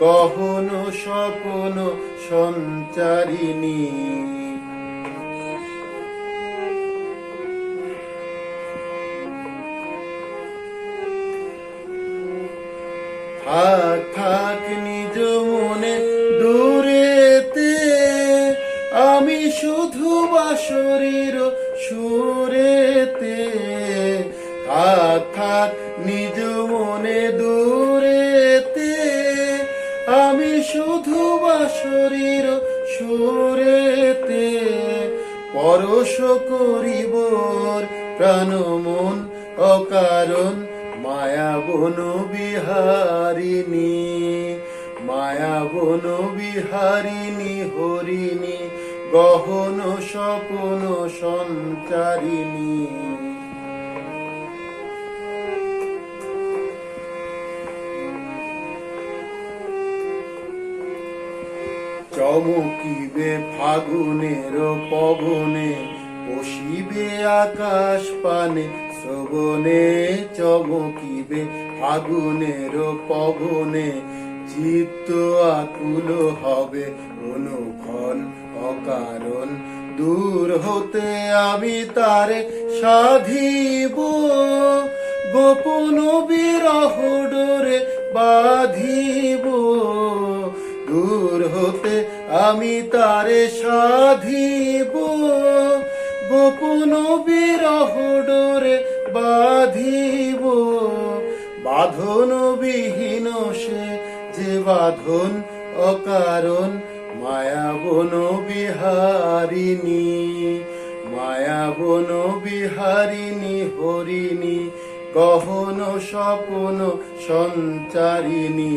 গহন স্বপন সঞ্চারিণী। থাক নিজ মনে দূরেতে, আমি শুধু বাসরির সুরেতে। থাক নিজ মনে আমি শুধু বাসরির সুরেতে পরশ করিবর প্রাণ মন অকারণ। মায়াবন বিহারিণী মায়াবন বিহারিণী, হরিণী, গহন স্বপন সঞ্চারিণী। চমকিবে ফাগুনের পবনে, বসিবে আকাশ পানে, শ্রবণে চমকিবে ফাগুনের পবনে। চিত্ত আকুল হবে অনুক্ষণ অকারণ, দূর হতে আমি তারে সাধিব। গোপন বিরহ ডোরে বাঁধিব। দূর হতে আমি তারে সাধিব, গোপন বিরহ ডোরে বাঁধিব। বাঁধন বিহীন সে যে বাঁধন অকারণ মায়াবন বিহারিণী মায়াবন বিহারিণী হরিণী, গহন স্বপন সঞ্চারিণী।